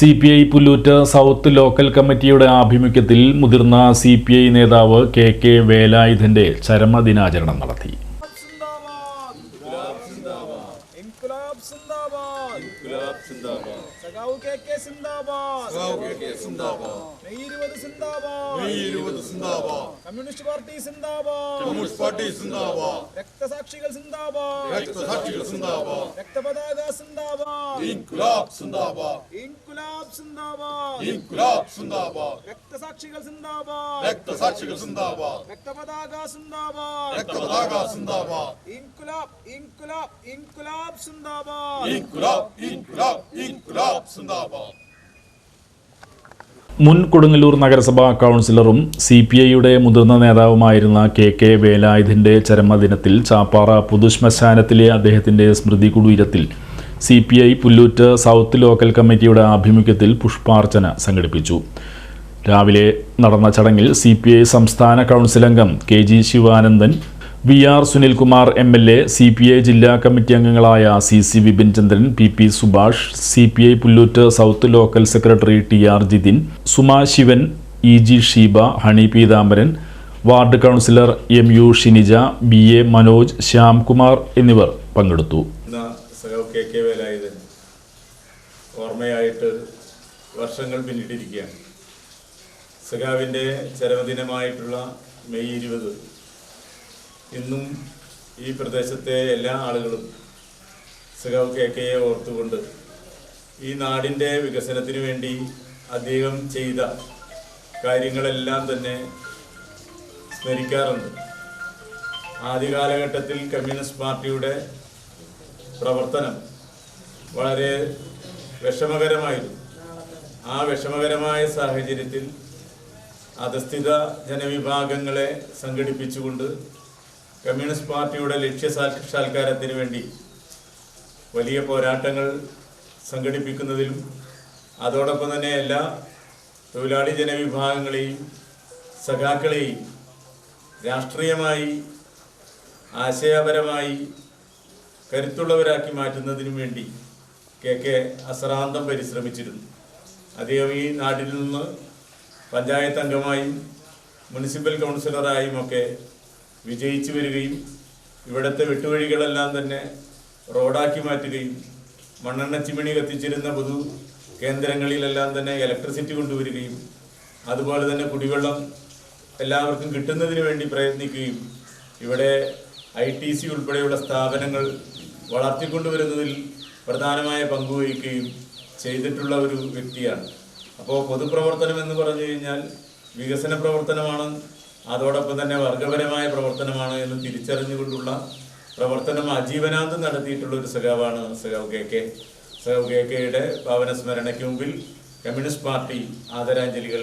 C P I Pullut south local കമ്മിറ്റിയുടെ ആഭിമുഖ്യത്തിൽ മുതിർന്ന സി പി ഐ നേതാവ് കെ കെ വേലായുധന്റെ ചരമദിനാചരണം നടത്തി സിന്ദാബാദ് ഇൻകുലാബ് ഇൻകുലാബ് സിന്ദാബാദ് സഖാവ് കെ കെ സിന്ദാബാദ് സഖാവ് കെ കെ സിന്ദാബാദ്. മെയ് ഇരുപത് സിന്ദാബാദ് മെയ് ഇരുപത് സിന്ദാബാദ്. കമ്മ്യൂണിസ്റ്റ് പാർട്ടി സിന്ദാബാദ് കമ്മ്യൂണിസ്റ്റ് പാർട്ടി സിന്ദാബാദ്. രക്തസാക്ഷികൾ സിന്ദാബാദ് രക്തസാക്ഷികൾ സിന്ദാബാദ്. രക്തപതാക സിന്ദാബാദ് ഇൻക്ലാബ് സിന്ദാബാദ്. ഇൻകുലാബ് സിന്ദാബാദ് ഇൻക്ലാബ് സിന്ദാബാദ്. രക്തസാക്ഷികൾ സിന്ദാബാദ് രക്തസാക്ഷികൾ സിന്ദാബാദ്. രക്തപതാക സിന്ദാബാദ് രക്തപതാക സിന്ദാബാദ്. ഇൻകുലാബ് ഇൻകുലാബ് ഇൻകുലാബ് സിന്ദാബാദ് ഇൻകുലാബ് ഇൻക്ലാബ് ഇൻക്ലാബ് സിന്ദാബാദ്. മുൻ കൊടുങ്ങല്ലൂർ നഗരസഭാ കൗൺസിലറും സി പി ഐയുടെ മുതിർന്ന നേതാവുമായിരുന്ന കെ കെ വേലായുധന്റെ ചരമദിനത്തിൽ ചാപ്പാറ പൊതുശ്മശാനത്തിലെ അദ്ദേഹത്തിന്റെ സ്മൃതി കുടീരത്തിൽ C P I Pullut south local കമ്മിറ്റിയുടെ ആഭിമുഖ്യത്തിൽ പുഷ്പാർച്ചന സംഘടിപ്പിച്ചു രാവിലെ നടന്ന ചടങ്ങിൽ സി പി ഐ സംസ്ഥാന കൗൺസിൽ അംഗം K G Sivanandan V R Sunilkumar M L A C P I ജില്ലാ കമ്മിറ്റി അംഗങ്ങളായ C C Vipin Chandran P P Subhash C P I Pullut south local secretary T R Jithin Suma Sivan E G Sheeba Honey Peethambaran ward councillor M U Shinija B A Manoj Shyamkumar എന്നിവർ പങ്കെടുത്തു. ഓർമ്മയായിട്ട് വർഷങ്ങൾ പിന്നിട്ടിരിക്കുകയാണ്. സഖാവിന്റെ ചരമദിനമായിട്ടുള്ള May ഇരുപത്. ഇന്നും ഈ പ്രദേശത്തെ എല്ലാ ആളുകളും സഖാവ് കെ കെയെ ഓർത്തുകൊണ്ട് ഈ നാടിന്റെ വികസനത്തിന് വേണ്ടി അദ്ദേഹം ചെയ്ത കാര്യങ്ങളെല്ലാം തന്നെ സ്മരിക്കാറുണ്ട്. ആദ്യ കാലഘട്ടത്തിൽ കമ്മ്യൂണിസ്റ്റ് പാർട്ടിയുടെ പ്രവർത്തനം വളരെ വിഷമകരമായിരുന്നു. ആ വിഷമകരമായ സാഹചര്യത്തിൽ അധസ്ഥിത ജനവിഭാഗങ്ങളെ സംഘടിപ്പിച്ചുകൊണ്ട് കമ്മ്യൂണിസ്റ്റ് പാർട്ടിയുടെ ലക്ഷ്യസാക്ഷാത്കാരത്തിന് വേണ്ടി വലിയ പോരാട്ടങ്ങൾ സംഘടിപ്പിക്കുന്നതിലും അതോടൊപ്പം തന്നെ എല്ലാ തൊഴിലാളി ജനവിഭാഗങ്ങളെയും സഖാക്കളെയും രാഷ്ട്രീയമായി ആശയപരമായി കരുത്തുള്ളവരാക്കി മാറ്റുന്നതിനു വേണ്ടി കെ കെ അശ്രാന്തം പരിശ്രമിച്ചിരുന്നു. അദ്ദേഹം ഈ നാട്ടിൽ നിന്ന് പഞ്ചായത്ത് അംഗമായും മുനിസിപ്പൽ കൗൺസിലറായും ഒക്കെ വിജയിച്ചു വരികയും ഇവിടുത്തെ വെട്ടുവഴികളെല്ലാം തന്നെ റോഡാക്കി മാറ്റുകയും മണ്ണെണ്ണ ചിമിണി കത്തിച്ചിരുന്ന പൊതു കേന്ദ്രങ്ങളിലെല്ലാം തന്നെ ഇലക്ട്രിസിറ്റി കൊണ്ടുവരികയും അതുപോലെ തന്നെ കുടിവെള്ളം എല്ലാവർക്കും കിട്ടുന്നതിന് വേണ്ടി പ്രയത്നിക്കുകയും ഇവിടെ ഐ ടി സി ഉൾപ്പെടെയുള്ള സ്ഥാപനങ്ങൾ വളർത്തിക്കൊണ്ടുവരുന്നതിൽ പ്രധാനമായ പങ്കുവഹിക്കുകയും ചെയ്തിട്ടുള്ള ഒരു വ്യക്തിയാണ്. അപ്പോൾ പൊതുപ്രവർത്തനം എന്ന് പറഞ്ഞു കഴിഞ്ഞാൽ വികസന പ്രവർത്തനമാണ് അതോടൊപ്പം തന്നെ വർഗപരമായ പ്രവർത്തനമാണ് എന്ന് തിരിച്ചറിഞ്ഞുകൊണ്ടുള്ള പ്രവർത്തനം ആജീവനാന്തം നടത്തിയിട്ടുള്ള ഒരു സഖാവാണ് സഖാവ് കെ കെ. സഖാവ് കെ കെയുടെ പാവന സ്മരണയ്ക്ക് മുമ്പിൽ കമ്മ്യൂണിസ്റ്റ് പാർട്ടി ആദരാഞ്ജലികൾ